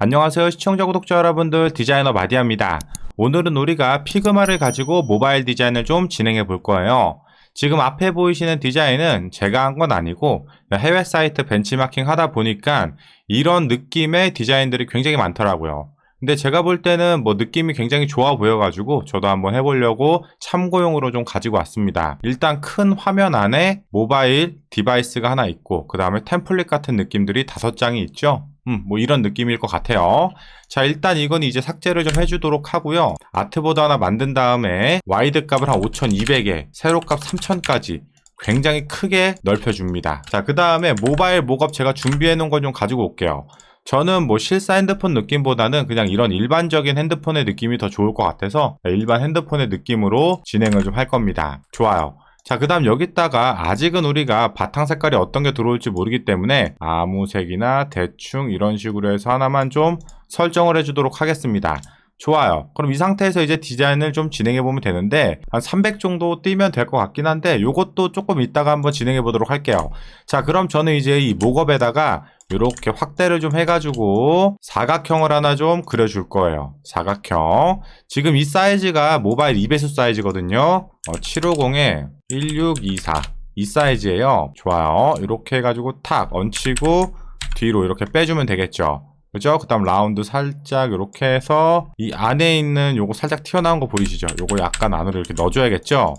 안녕하세요 시청자 구독자 여러분들 디자이너 마디아입니다. 오늘은 우리가 피그마를 가지고 모바일 디자인을 좀 진행해 볼 거예요. 지금 앞에 보이시는 디자인은 제가 한 건 아니고 해외 사이트 벤치마킹 하다 보니까 이런 느낌의 디자인들이 굉장히 많더라고요. 근데 제가 볼 때는 뭐 느낌이 굉장히 좋아 보여가지고 저도 한번 해보려고 참고용으로 좀 가지고 왔습니다. 일단 큰 화면 안에 모바일 디바이스가 하나 있고 그 다음에 템플릿 같은 느낌들이 다섯 장이 있죠. 음, 뭐 이런 느낌일 것 같아요. 자, 일단 이건 이제 삭제를 좀 해주도록 하고요. 아트보드 하나 만든 다음에 와이드 값을 한 5200에 세로 값 3000까지 굉장히 크게 넓혀줍니다. 자, 그 다음에 모바일 목업 제가 준비해 놓은 건 좀 가지고 올게요. 저는 뭐 실사 핸드폰 느낌보다는 그냥 이런 일반적인 핸드폰의 느낌이 더 좋을 것 같아서 일반 핸드폰의 느낌으로 진행을 좀 할 겁니다. 좋아요. 자, 그 다음 여기다가 아직은 우리가 바탕 색깔이 어떤 게 들어올지 모르기 때문에 아무 색이나 대충 이런 식으로 해서 하나만 좀 설정을 해주도록 하겠습니다. 좋아요. 그럼 이 상태에서 이제 디자인을 좀 진행해 보면 되는데 한 300 정도 띄면 될 것 같긴 한데 요것도 조금 이따가 한번 진행해 보도록 할게요. 자, 그럼 저는 이제 이 목업에다가 이렇게 확대를 좀 해가지고 사각형을 하나 좀 그려줄 거예요. 사각형. 지금 이 사이즈가 모바일 2배수 사이즈거든요. 어, 750에 1624. 이 사이즈예요. 좋아요. 이렇게 해가지고 탁 얹히고 뒤로 이렇게 빼주면 되겠죠. 그죠? 그 다음 라운드 살짝 이렇게 해서 이 안에 있는 요거 살짝 튀어나온 거 보이시죠? 요거 약간 안으로 이렇게 넣어줘야겠죠?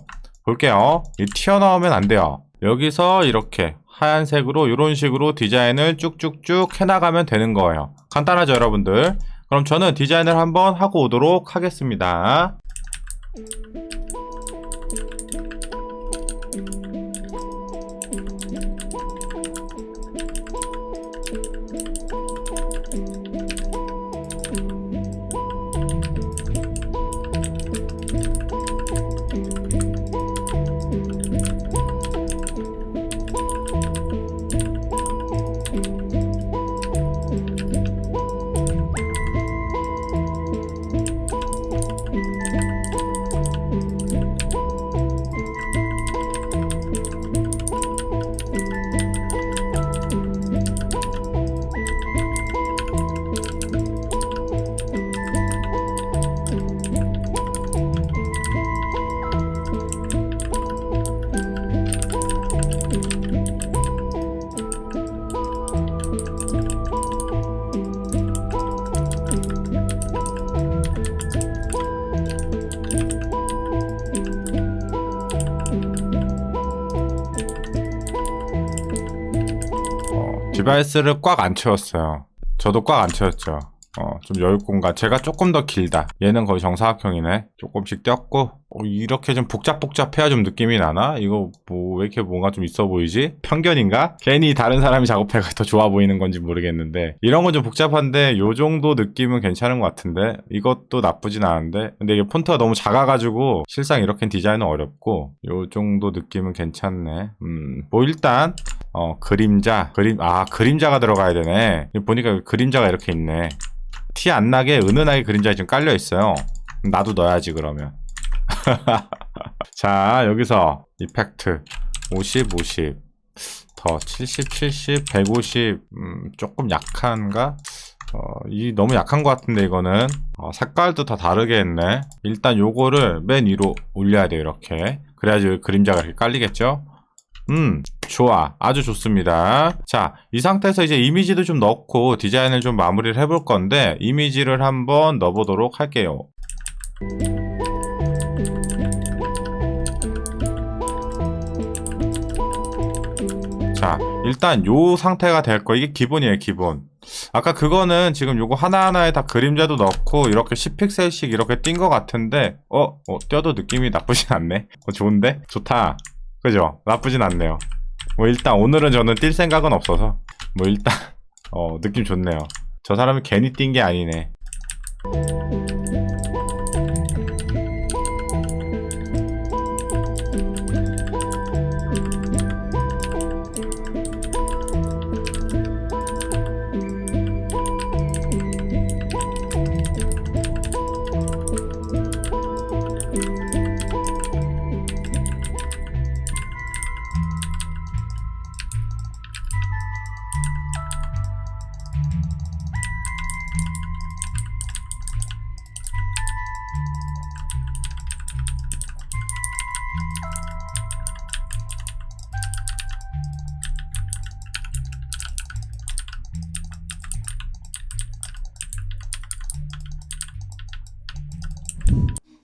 볼게요. 이 튀어나오면 안 돼요. 여기서 이렇게 하얀색으로 이런 식으로 디자인을 쭉쭉쭉 해나가면 되는 거예요. 간단하죠, 여러분들? 그럼 저는 디자인을 한번 하고 오도록 하겠습니다. 어, 디바이스를 꽉 안 채웠어요. 저도 꽉 안 채웠죠. 어, 좀 여유 공간. 제가 조금 더 길다. 얘는 거의 정사각형이네. 조금씩 떼었고, 어, 이렇게 좀 복잡복잡해야 좀 느낌이 나나? 이거 뭐, 왜 이렇게 뭔가 좀 있어 보이지? 편견인가? 괜히 다른 사람이 작업해가 더 좋아 보이는 건지 모르겠는데. 이런 건 좀 복잡한데, 요 정도 느낌은 괜찮은 것 같은데, 이것도 나쁘진 않은데, 근데 이게 폰트가 너무 작아가지고, 실상 이렇게 디자인은 어렵고, 요 정도 느낌은 괜찮네. 음, 뭐 일단, 어, 그림자. 그림, 아, 그림자가 들어가야 되네. 보니까 그림자가 이렇게 있네. 티 안 나게 은은하게 그림자가 지금 깔려 있어요. 나도 넣어야지 그러면. 자 여기서 이펙트 50 50 더 70 70 150 음, 조금 약한가? 어, 이 너무 약한 것 같은데 이거는 어, 색깔도 다 다르게 했네. 일단 요거를 맨 위로 올려야 돼요 이렇게. 그래야지 그림자가 이렇게 깔리겠죠? 음, 좋아. 아주 좋습니다. 자, 이 상태에서 이제 이미지도 좀 넣고 디자인을 좀 마무리를 해볼 건데, 이미지를 한번 넣어보도록 할게요. 자, 일단 요 상태가 될 거. 이게 기본이에요, 기본. 아까 그거는 지금 요거 하나하나에 다 그림자도 넣고 이렇게 10픽셀씩 이렇게 띈 것 같은데, 어, 어, 띄어도 느낌이 나쁘진 않네. 어, 좋은데? 좋다. 그죠? 나쁘진 않네요. 뭐 일단 오늘은 저는 뛸 생각은 없어서 뭐 일단 어 느낌 좋네요. 저 사람이 괜히 뛴 게 아니네.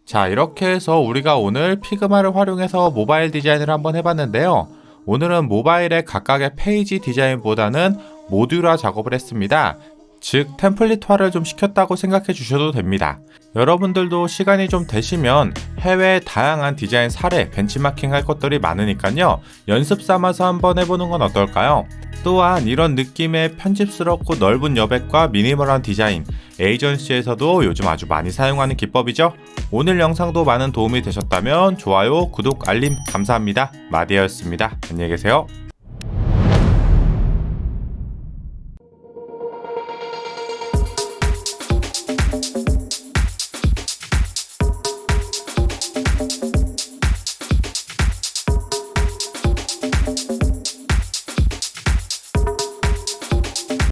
자, 이렇게 해서 우리가 오늘 피그마를 활용해서 모바일 디자인을 한번 해봤는데요. 오늘은 모바일의 각각의 페이지 디자인보다는 모듈화 작업을 했습니다. 즉, 템플릿화를 좀 시켰다고 생각해 주셔도 됩니다. 여러분들도 시간이 좀 되시면 해외 다양한 디자인 사례, 벤치마킹 할 것들이 많으니까요. 연습 삼아서 한번 해보는 건 어떨까요? 또한 이런 느낌의 편집스럽고 넓은 여백과 미니멀한 디자인, 에이전시에서도 요즘 아주 많이 사용하는 기법이죠. 오늘 영상도 많은 도움이 되셨다면 좋아요, 구독, 알림 감사합니다. 마디아였습니다. 안녕히 계세요.